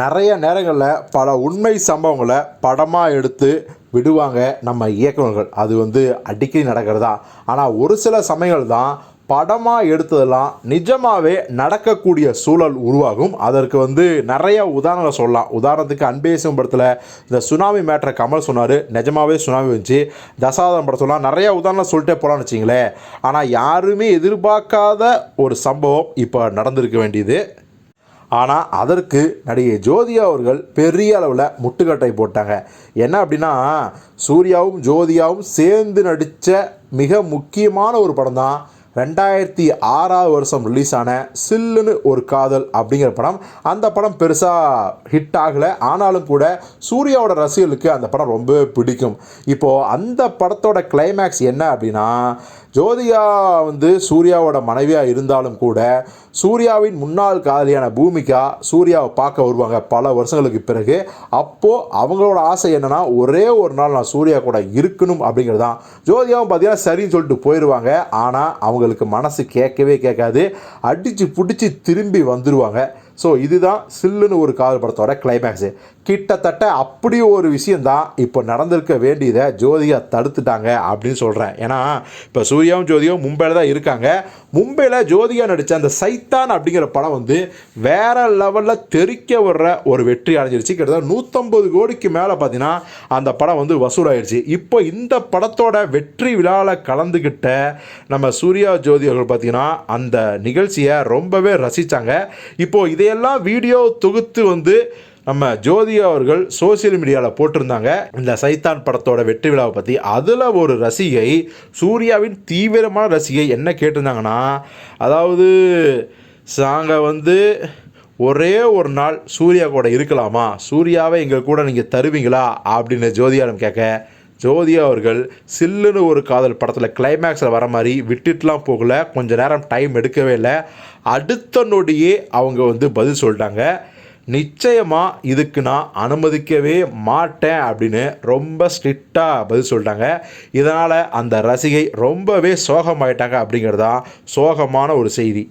நிறைய நேரங்களில் பல உண்மை சம்பவங்களை படமாக எடுத்து விடுவாங்க நம்ம இயக்குநர்கள். அது வந்து அடிக்கடி நடக்கிறதா? ஆனால் ஒரு சில சமயங்கள் தான் படமாக எடுத்ததெல்லாம் நிஜமாகவே நடக்கக்கூடிய சூழல் உருவாகும். அதற்கு வந்து நிறைய உதாரணங்களை சொல்லலாம். உதாரணத்துக்கு அன்பேசும் படத்தில் இந்த சுனாமி மேட்ரை கமல் சொன்னார். நிஜமாவே சுனாமி வந்துச்சு. தசாவதாரம் படத்துலாம் நிறைய உதாரணம் சொல்லிட்டே போகலான்னு வச்சிங்களேன் ஆனால் யாருமே எதிர்பார்க்காத ஒரு சம்பவம் இப்போ நடந்திருக்க வேண்டியது. ஆனால் அதற்கு நடிகை ஜோதியா அவர்கள் பெரிய அளவில் முட்டுக்கட்டை போட்டாங்க. என்ன அப்படின்னா சூர்யாவும் ஜோதியாவும் சேர்ந்து நடித்த மிக முக்கியமான ஒரு படம் தான் ரெண்டாயிரத்தி ஆறாவது வருஷம் ரிலீஸ் ஆன சில்லுன்னு ஒரு காதல் அப்படிங்கிற படம். அந்த படம் பெருசாக ஹிட் ஆகலை. ஆனாலும் கூட சூர்யாவோட ரசிகர்களுக்கு அந்த படம் ரொம்ப பிடிக்கும். இப்போது அந்த படத்தோட கிளைமேக்ஸ் என்ன அப்படின்னா ஜோதிகா வந்து சூர்யாவோட மனைவியாக இருந்தாலும் கூட சூர்யாவின் முன்னாள் காதலியான பூமிகா சூர்யாவை பார்க்க வருவாங்க பல வருஷங்களுக்கு பிறகு. அப்போது அவங்களோட ஆசை என்னன்னா ஒரே ஒரு நாள் நான் சூர்யா கூட இருக்கணும் அப்படிங்கிறது தான் ஜோதிகாவும் பார்த்தீங்கன்னா சரின்னு சொல்லிட்டு போயிடுவாங்க ஆனால் அவங்க அவங்களுக்கு மனசு கேட்கவே கேட்காது. அடித்து பிடிச்சி திரும்பி வந்துடுவாங்க ஸோ இதுதான் சில்லுன்னு ஒரு காதல் படத்தோட கிளைமேக்ஸு கிட்டத்தட்ட அப்படி ஒரு விஷயந்தான் இப்போ நடந்திருக்க வேண்டியதை ஜோதிகா தடுத்துட்டாங்க அப்படின்னு சொல்கிறேன் ஏன்னா இப்போ சூர்யாவும் ஜோதியும் மும்பையில் தான் இருக்காங்க. மும்பையில் ஜோதிகா நடித்த அந்த சைத்தான் அப்படிங்கிற படம் வந்து வேறு லெவலில் தெறிக்க வர்ற ஒரு வெற்றி அடைஞ்சிருச்சு. கிட்டத்தட்ட நூற்றம்பது கோடிக்கு மேலே பார்த்தீங்கன்னா அந்த படம் வந்து வசூலாயிடுச்சு. இப்போ இந்த படத்தோட வெற்றி விழாவில் கலந்துக்கிட்ட நம்ம சூர்யா ஜோதி அவர்கள் பார்த்தீங்கன்னா அந்த நிகழ்ச்சியை ரொம்பவே ரசித்தாங்க இப்போது இதையெல்லாம் வீடியோ தொகுத்து வந்து நம்ம ஜோதி அவர்கள் சோசியல் மீடியாவில் போட்டிருந்தாங்க. இந்த சைத்தான் படத்தோட வெற்றி விழாவை பற்றி அதில் ஒரு ரசிகை சூர்யாவின் தீவிரமான ரசிகை என்ன கேட்டிருந்தாங்கன்னா அதாவது நாங்கள் வந்து ஒரே ஒரு நாள் சூர்யா கூட இருக்கலாமா? சூர்யாவை எங்கள் கூட நீங்கள் தருவீங்களா? அப்படின்னு ஜோதியாரம் கேட்க ஜோதி அவர்கள் சில்லுன்னு ஒரு காதல் படத்தில் கிளைமேக்ஸில் வர மாதிரி விட்டுட்டுலாம் போகல. கொஞ்சம் நேரம் டைம் எடுக்கவே இல்லை. அடுத்த நொடியே அவங்க வந்து பதில் சொல்லிட்டாங்க. நிச்சயமாக இதுக்கு நான் அனுமதிக்கவே மாட்டேன் அப்படின்னு ரொம்ப ஸ்ட்ரிக்டாக பதில் சொல்லிட்டாங்க. இதனால் அந்த ரசிகை ரொம்பவே சோகமாயிட்டாங்க அப்படிங்கிறது தான் சோகமான ஒரு செய்தி.